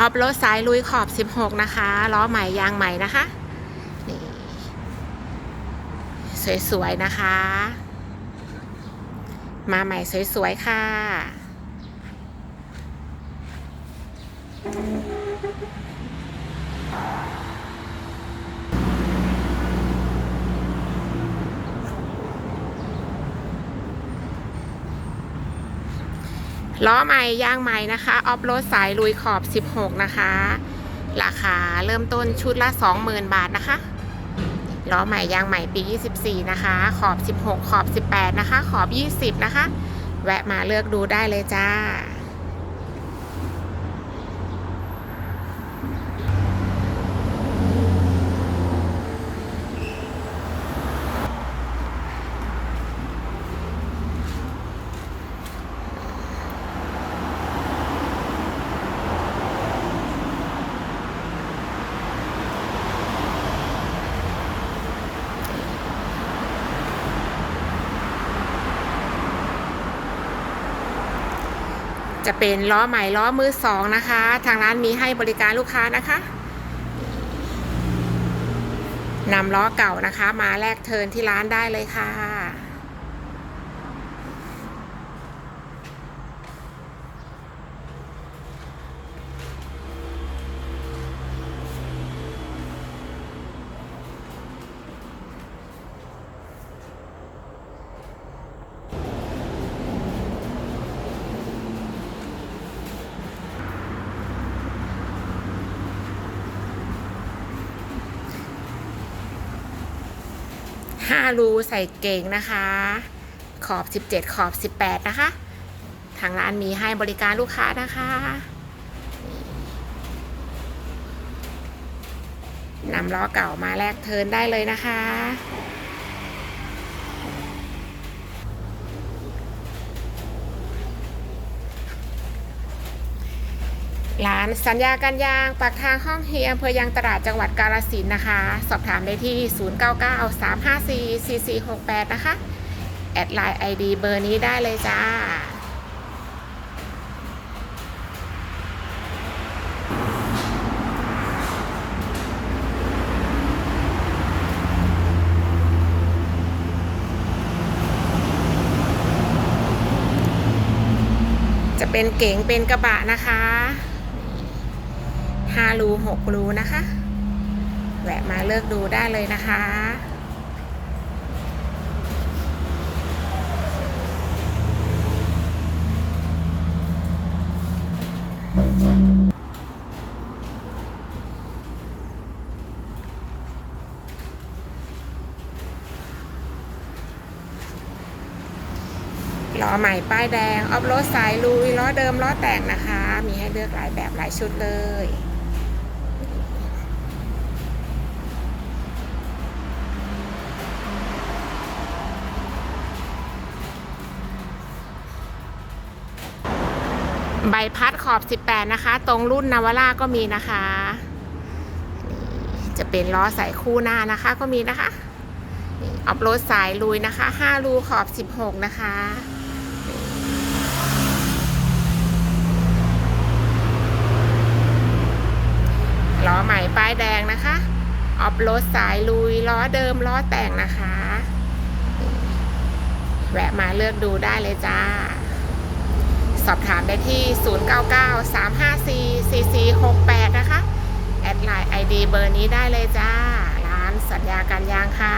ออฟโรดสายลุยขอบ 16 นะคะล้อใหม่ยางใหม่นะคะนี่สวยๆนะคะ มาใหม่สวยๆค่ะ ล้อใหม่ยางใหม่นะคะออฟโรดสายลุยขอบ 16 นะคะ ราคาเริ่มต้นชุดละ 20,000 บาทนะคะล้อใหม่ยางใหม่ปี 24 นะคะ ขอบ 16 ขอบ 18 นะคะ ขอบ 20 นะคะ แวะมาเลือกดูได้เลยจ้า จะเป็นล้อใหม่ล้อมือสองนะคะ ทางร้านมีให้บริการลูกค้านะคะนำล้อเก่านะคะ มาแลกเทินที่ร้านได้เลยค่ะ 5 รูใส่เก่งนะคะ ขอบ 17 ขอบ 18 นะคะ ทางร้านมีให้บริการลูกค้านะคะ นำล้อเก่ามาแลกเทินได้เลยนะคะ ร้านสัญญาการยางปากทางห้องเฮียอำเภอยางตลาดจังหวัดกาฬสินนะคะ สอบถามได้ที่ 0993544468 นะคะ แอดไลน์ ID เบอร์นี้ได้เลยจ้าจะเป็นเก๋งเป็นกระบะนะคะ ห้ารูหกรูนะคะ แวะมาเลือกดูได้เลยนะคะล้อใหม่ป้ายแดง ออฟโรดสายลุยล้อเดิมล้อแต่งนะคะ มีให้เลือกหลายแบบหลายชุดเลย ใบพัดขอบ 18 นะคะ ตรงรุ่นนาวาร่าก็มีนะคะนี่จะเป็นล้อสายคู่หน้านะคะก็มีนะคะออฟโรดสายลุยนะคะ 5 รูขอบ 16 นะคะล้อใหม่ป้ายแดงนะคะ ออฟโรดสายลุยล้อเดิมล้อแต่งนะคะ แวะมาเลือกดูได้เลยจ้า สอบถามได้ที่ 0993544468 นะคะ แอดไลน์ ID เบอร์นี้ได้เลยจ้า ร้านสัญญาการยางค่ะ